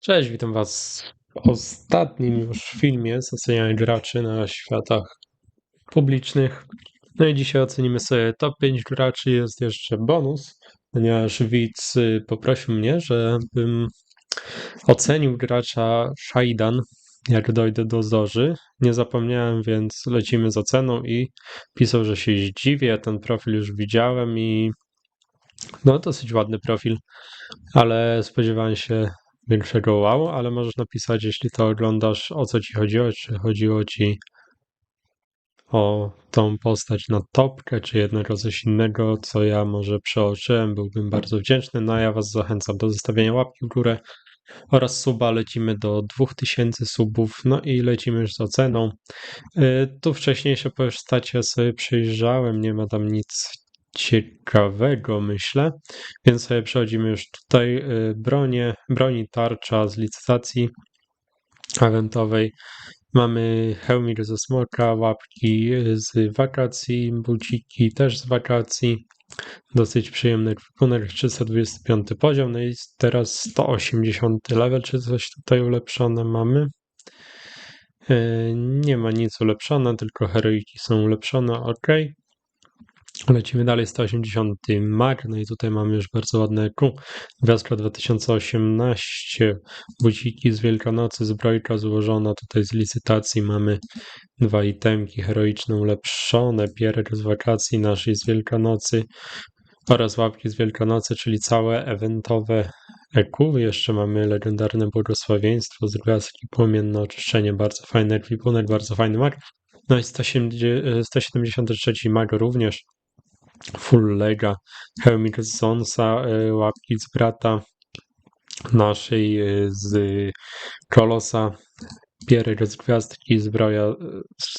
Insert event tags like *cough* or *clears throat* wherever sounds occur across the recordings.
Cześć, witam was w ostatnim już filmie z oceniania graczy na światach publicznych. No i dzisiaj ocenimy sobie top 5 graczy. Jest jeszcze bonus, ponieważ widz poprosił mnie, żebym ocenił gracza Shaidan, jak dojdę do Zorzy. Nie zapomniałem, więc lecimy z oceną i pisał, że się zdziwię. Ten profil już widziałem i no dosyć ładny profil, ale spodziewałem się większego wow, ale możesz napisać, jeśli to oglądasz, o co ci chodziło, czy chodziło ci o tą postać na topkę, czy jednego coś innego, co ja może przeoczyłem, byłbym bardzo wdzięczny. No a ja was zachęcam do zostawienia łapki w górę oraz suba. Lecimy do 2000 subów, no i lecimy już z oceną. Y, tu wcześniejsze postacie sobie przyjrzałem, nie ma tam nic ciekawego, myślę. Więc sobie przechodzimy już tutaj. Y, bronie, broni tarcza z licytacji eventowej. Mamy hełmik ze smoka, łapki z wakacji, buciki też z wakacji. Dosyć przyjemny ekwipunek, 325 poziom, no i teraz 180 level, czy coś tutaj ulepszone mamy. Y, nie ma nic ulepszone, tylko heroiki są ulepszone, ok. Lecimy dalej, 180 mag, no i tutaj mamy już bardzo ładne Q. Gwiazdka 2018, buciki z Wielkanocy, zbrojka złożona tutaj z licytacji, mamy dwa itemki heroiczne ulepszone, pierek z wakacji naszej z Wielkanocy oraz łapki z Wielkanocy, czyli całe eventowe EQ. Jeszcze mamy legendarne błogosławieństwo z gwiazdki, płomienne oczyszczenie, bardzo fajny ekwipunek, bardzo fajny mag. No i 173 mag również Full Lega, Helmik z Zonsa, e, łapki z brata naszej e, z Kolosa, pierek z gwiazdki, zbroja e,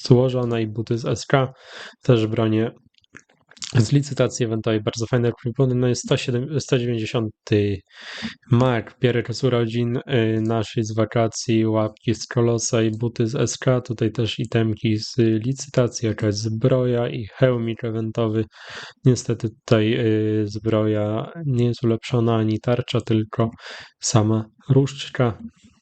złożona i buty z SK, też bronie z licytacji eventowej bardzo fajne ekwipunek, no jest 107, 190 mark, pierek z urodzin y, naszej z wakacji, łapki z kolosa i buty z SK, tutaj też itemki z licytacji, jakaś zbroja i hełmik eventowy, niestety tutaj y, zbroja nie jest ulepszona ani tarcza, tylko sama różdżka,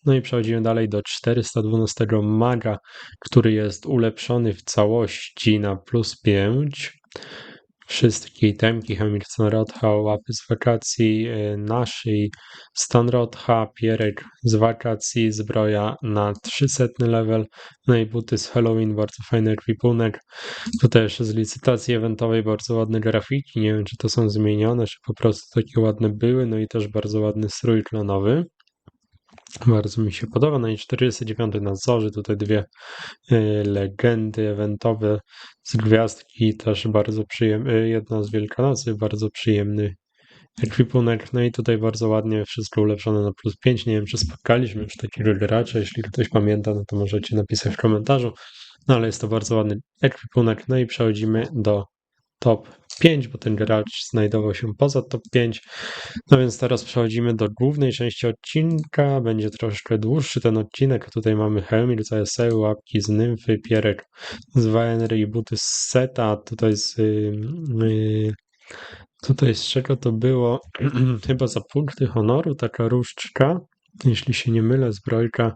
no i przechodzimy dalej do 412 maga, który jest ulepszony w całości na plus 5. Wszystkie itemki Hamilton Rotha, łapy z wakacji e, naszej, Stan Rotha, pierek z wakacji, zbroja na 300 level, no i buty z Halloween, bardzo fajny ekwipunek. Tutaj jeszcze z licytacji eventowej bardzo ładne grafiki, nie wiem czy to są zmienione, czy po prostu takie ładne były, no i też bardzo ładny strój klonowy. Bardzo mi się podoba. No i 49 nadzorzy, tutaj dwie y, legendy eventowe z gwiazdki, też bardzo przyjemny, jedna z Wielkanocy, bardzo przyjemny ekwipunek. No i tutaj bardzo ładnie wszystko ulepszone na plus 5. Nie wiem, czy spotkaliśmy już takiego gracza. Jeśli ktoś pamięta, no to możecie napisać w komentarzu. No ale jest to bardzo ładny ekwipunek. No i przechodzimy do top 5, bo ten gracz znajdował się poza top 5. No więc teraz przechodzimy do głównej części odcinka. Będzie troszkę dłuższy ten odcinek. Tutaj mamy Helmir, CSE, łapki z Nymfy, Pierek z Waenry i buty z Seta. Tutaj z... Yy, tutaj z czego to było? *clears throat* Chyba za punkty honoru taka różdżka jeśli się nie mylę, zbrojka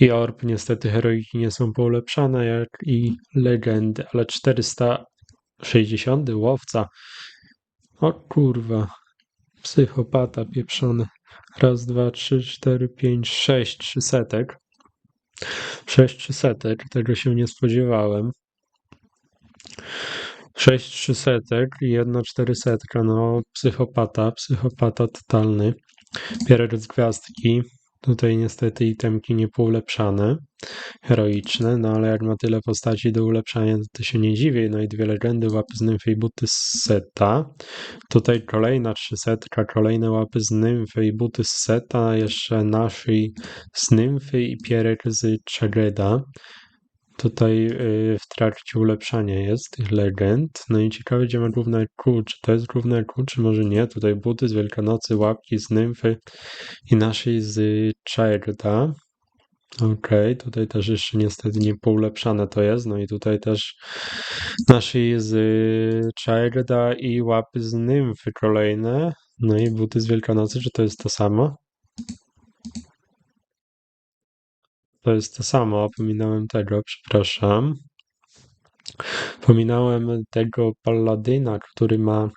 i orb. Niestety heroiki nie są poulepszane, jak i legendy, ale 400 60 łowca. O kurwa. Psychopata pieprzony. Raz, dwa, trzy, cztery, pięć, sześć trzysetek. Sześć trzysetek. Tego się nie spodziewałem. Sześć trzysetek i jedna czterysetka. No, psychopata. Psychopata totalny. Pierer z gwiazdki. Tutaj niestety itemki nie poulepszane, heroiczne, no ale jak ma tyle postaci do ulepszania, to się nie dziwię. No i dwie legendy, łapy z nymfy i buty z seta. Tutaj kolejna trzysetka, kolejne łapy z nymfy i buty z seta, jeszcze naszej z nymfy i pierek z Czageda. Tutaj y, w trakcie ulepszania jest tych legend. No i ciekawe, gdzie ma główne Q. Czy to jest główne Q, czy może nie? Tutaj buty z Wielkanocy, łapki z Nymfy i naszej z Childa. Okej, okay, tutaj też jeszcze niestety nie poulepszane to jest. No i tutaj też naszej z Childa i łapy z Nymfy kolejne. No i buty z Wielkanocy, czy to jest to samo? To jest to samo, pominąłem tego, przepraszam. Pominąłem tego Palladyna, który ma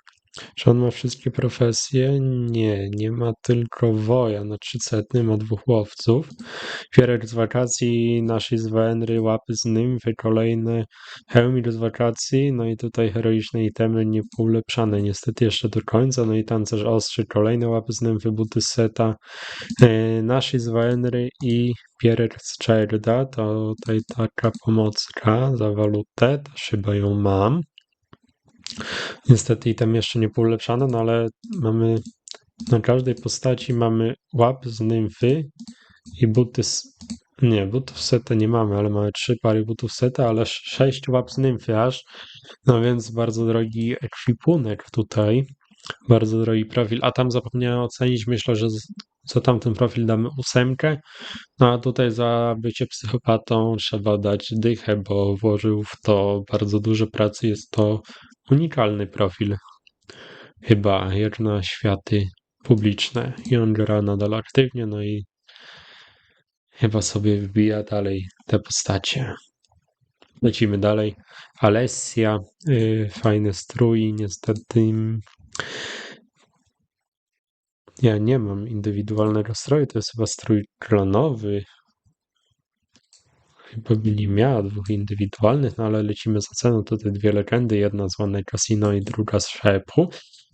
czy on ma wszystkie profesje? Nie, nie ma tylko woja na trzysetny, ma dwóch łowców. Fierek z wakacji, naszej z Wenry, łapy z nymfy, kolejne hełmik z wakacji, no i tutaj heroiczne itemy nieulepszane niestety jeszcze do końca, no i tancerz ostrzy, kolejne łapy z nymfy, buty z seta, yy, naszej z Wenry i Pierek z Czerda, to tutaj taka pomocka za walutę, też chyba ją mam. Niestety item jeszcze nie ulepszano, no ale mamy na każdej postaci mamy łap z nymfy i buty z... Nie, butów seta nie mamy, ale mamy trzy pary butów seta, ale sześć łap z nymfy aż. No więc bardzo drogi ekwipunek tutaj. Bardzo drogi profil. A tam zapomniałem ocenić, myślę, że za tamten profil damy ósemkę. No a tutaj za bycie psychopatą trzeba dać dychę, bo włożył w to bardzo dużo pracy. Jest to unikalny profil. Chyba jak na światy publiczne. I on gra nadal aktywnie, no i chyba sobie wbija dalej te postacie. Lecimy dalej. Alessia, yy, fajny strój, niestety ja nie mam indywidualnego stroju, to jest chyba strój klanowy. Nie miała dwóch indywidualnych, no ale lecimy za ceną. Tutaj dwie legendy, jedna z One Casino i druga z Szepu.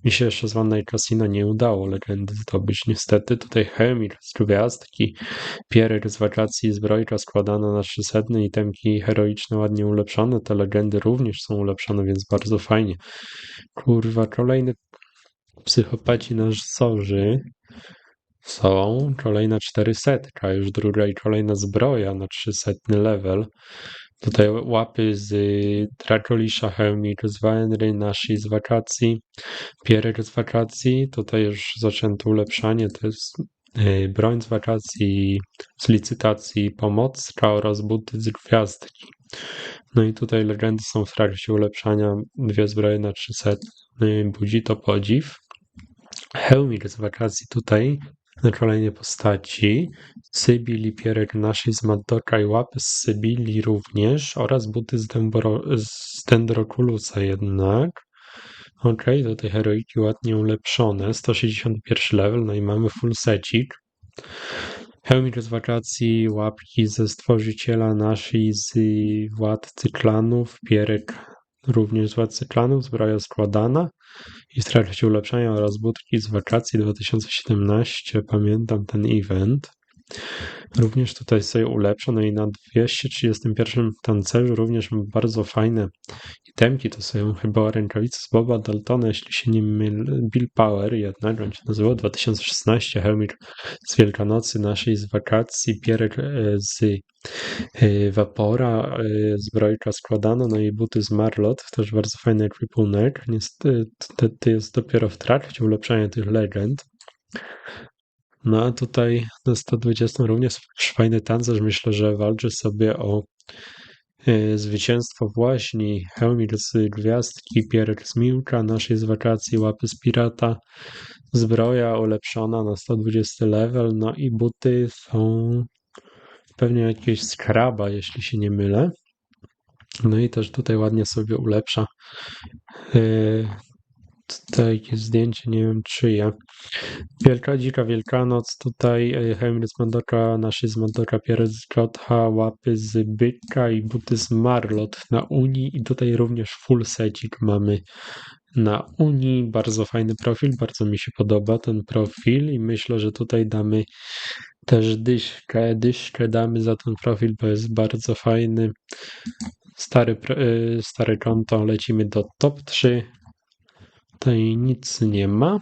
Mi się jeszcze z One Casino nie udało legendy zdobyć niestety. Tutaj Hemir z gwiazd, taki pierek z wakacji, zbrojka składana na 300 i temki heroiczne ładnie ulepszone. Te legendy również są ulepszone, więc bardzo fajnie. Kurwa, kolejny psychopaci na Zorzy są kolejna 400, już druga i kolejna zbroja na 300 level. Tutaj łapy z Dracolisza, Helmik z Waenry, Nashi z wakacji, Pierek z wakacji. Tutaj już zaczęto ulepszanie, to jest y, broń z wakacji, z licytacji pomocka oraz buty z gwiazdki. No i tutaj legendy są w trakcie ulepszania, dwie zbroje na 300. Y, budzi to podziw. Helmir z wakacji tutaj na kolejnej postaci. Sybili, pierek naszej z Maddoka i łapy z Sybili również oraz buty z, Dembro, z Dendroculusa jednak. Ok, do tej heroiki ładnie ulepszone. 161 level, no i mamy full secik. Helmir z wakacji, łapki ze stworzyciela naszej z władcy klanów, pierek również władcy klanów, zbroja składana i w trakcie ulepszania oraz budki z wakacji 2017 pamiętam ten event. Również tutaj sobie ulepsza, no i na 231 tancerzu również bardzo fajne itemki, to są chyba rękawice z Boba Daltona, jeśli się nie mylę, Bill Power jednak, on się nazywał, 2016, Helmir z Wielkanocy naszej, z wakacji, Pierek e, z e, Vapora, e, zbrojka składana, no i buty z Marlot, też bardzo fajny ekwipunek, niestety jest dopiero w trakcie ulepszania tych legend, no a tutaj na 120 również fajny tancerz. Myślę, że walczy sobie o y, zwycięstwo właśnie. Helmir z Gwiazdki, Pierek z Miłka, naszej z wakacji, łapy z Pirata, zbroja ulepszona na 120 level, no i buty są pewnie jakieś skraba, jeśli się nie mylę. No i też tutaj ładnie sobie ulepsza. Tutaj jest zdjęcie, nie wiem czyje. Wielka Dzika Wielkanoc, tutaj e, Henry z Mandoka, nasi z Mandoka, Pierre z Jotha, łapy z Byka i buty z Marlot na Unii i tutaj również full secik mamy na Unii. Bardzo fajny profil, bardzo mi się podoba ten profil i myślę, że tutaj damy też dyszkę, dyszkę damy za ten profil, bo jest bardzo fajny. Stary, e, stare konto, lecimy do top 3. Tutaj nic nie ma.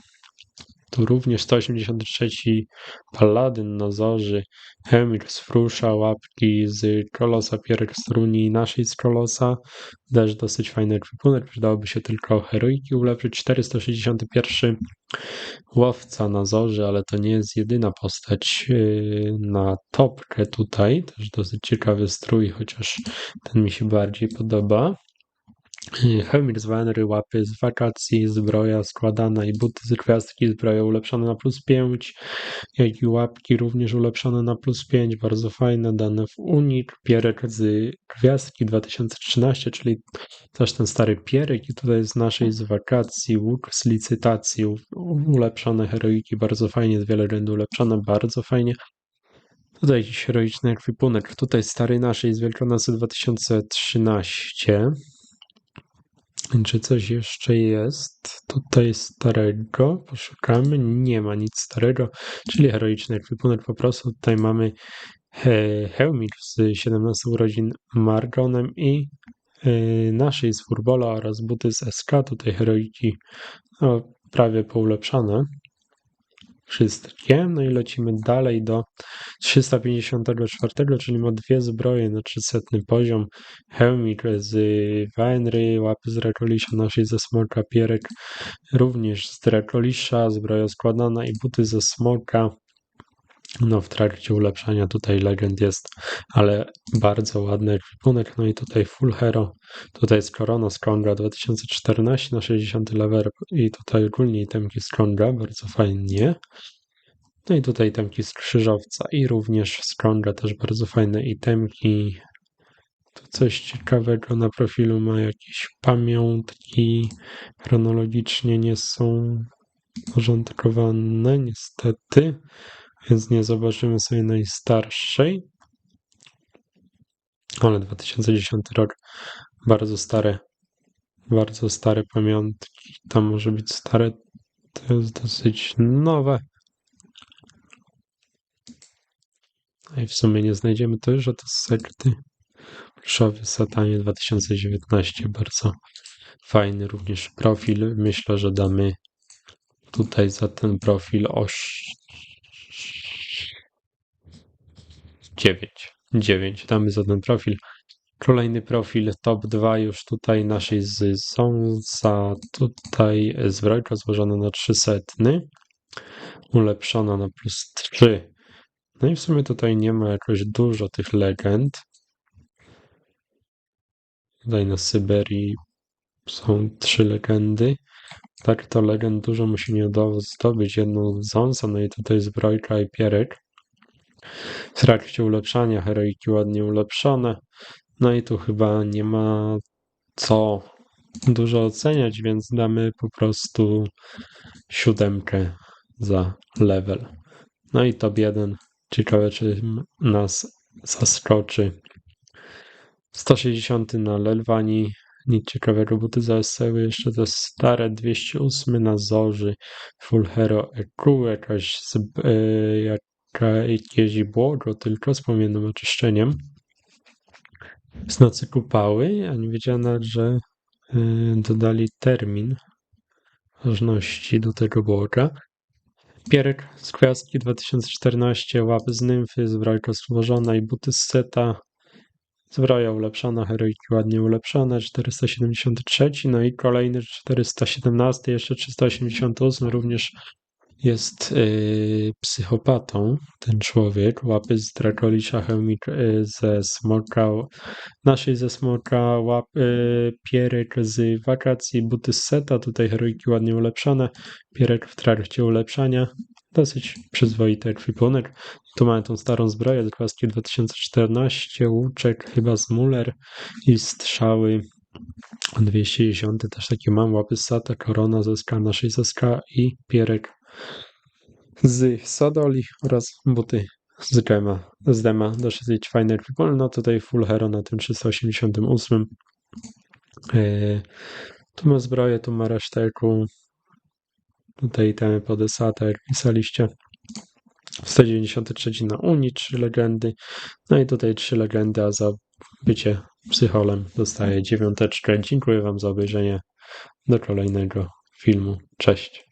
Tu również 183 Paladyn na Zorzy, Hemir z Frusza, łapki z Kolosa, Pierek z Truni, naszej z Kolosa. Też dosyć fajny ekwipunek, przydałoby się tylko heroiki ulepszyć. 461 Łowca na Zorzy, ale to nie jest jedyna postać yy, na topkę tutaj. Też dosyć ciekawy strój, chociaż ten mi się bardziej podoba. *clears throat* Helmir z Wenry, łapy z wakacji, zbroja składana i buty z gwiazdki, zbroja ulepszona na plus 5, jak i łapki również ulepszone na plus 5, bardzo fajne, dane w unik, pierek z gwiazdki 2013, czyli też ten stary pierek i tutaj z naszej z wakacji, łuk z licytacji, ulepszone heroiki, bardzo fajnie, dwie legendy ulepszone, bardzo fajnie. Tutaj jakiś heroiczny ekwipunek, tutaj stary naszej z Wielkanocy 2013, czy coś jeszcze jest? Tutaj starego. Poszukamy. Nie ma nic starego, czyli heroiczny ekwipunek po prostu. Tutaj mamy he, z 17 urodzin Margonem i e, naszej z Furbola oraz buty z SK. Tutaj heroiki no, prawie poulepszane wszystkie. No i lecimy dalej do 354, czyli ma dwie zbroje na 300 poziom. Helmik z Wenry, łapy z Dracolisza, naszej ze smoka, pierek również z Dracolisza, zbroja składana i buty ze smoka. No, w trakcie ulepszania tutaj legend jest, ale bardzo ładny ekwipunek. No i tutaj Full Hero, tutaj jest Korona Stronga 2014 na 60 level i tutaj ogólnie itemki Stronga, bardzo fajnie. No i tutaj itemki z krzyżowca i również Stronga też bardzo fajne itemki. Tu coś ciekawego na profilu ma jakieś pamiątki, chronologicznie nie są porządkowane niestety więc nie zobaczymy sobie najstarszej. Ale 2010 rok, bardzo stare, bardzo stare pamiątki. Tam może być stare, to jest dosyć nowe. No I w sumie nie znajdziemy to już, to sekty. Pluszowy Satanie 2019, bardzo fajny również profil. Myślę, że damy tutaj za ten profil 9. 9. Damy za ten profil. Kolejny profil top 2 już tutaj naszej z Sonsa. Tutaj zbrojka złożona na 300. Ulepszona na plus 3. No i w sumie tutaj nie ma jakoś dużo tych legend. Tutaj na Syberii są trzy legendy. Tak to legend dużo musi nie zdobyć. Jedną Zonsa, no i tutaj zbrojka i pierek. W trakcie ulepszania heroiki ładnie ulepszone. No i tu chyba nie ma co dużo oceniać, więc damy po prostu siódemkę za level. No i top 1. Ciekawe, czy nas zaskoczy. 160 na Lelwani. Nic ciekawego, buty za SEły. Jeszcze to stare 208 na Zorzy. Full Hero EQ, jakaś yy, jak, jakieś błogo tylko z pomiennym oczyszczeniem. Z nocy kupały, a nie wiedziano, że yy, dodali termin ważności do tego błoga. Pierek z Gwiazdki 2014, łapy z nymfy, zbrojka stworzona i buty z seta. Zbroja ulepszona, heroiki ładnie ulepszone, 473, no i kolejny 417, jeszcze 388, również jest yy, psychopatą ten człowiek. Łapy z Dracolisza, chemik yy, ze smoka, naszej ze smoka, łap, yy, pierek z wakacji, buty z seta, tutaj heroiki ładnie ulepszone, pierek w trakcie ulepszania. Dosyć przyzwoity ekwipunek. Tu mamy tą starą zbroję z klaski 2014, łuczek chyba z Muller i strzały 210, też takie mam łapy Sata, korona ze ska, naszej ze ska i pierek z Sadoli oraz buty z Dema, z Dema dosyć fajny ekwipunek. No tutaj full hero na tym 388. Yy, tu ma zbroję, tu ma reszteku. Tutaj temy podesata, jak pisaliście. 193 na Unii, 3 legendy. No i tutaj 3 legendy, a za bycie psycholem dostaje dziewiąteczkę. Dziękuję Wam za obejrzenie. Do kolejnego filmu. Cześć.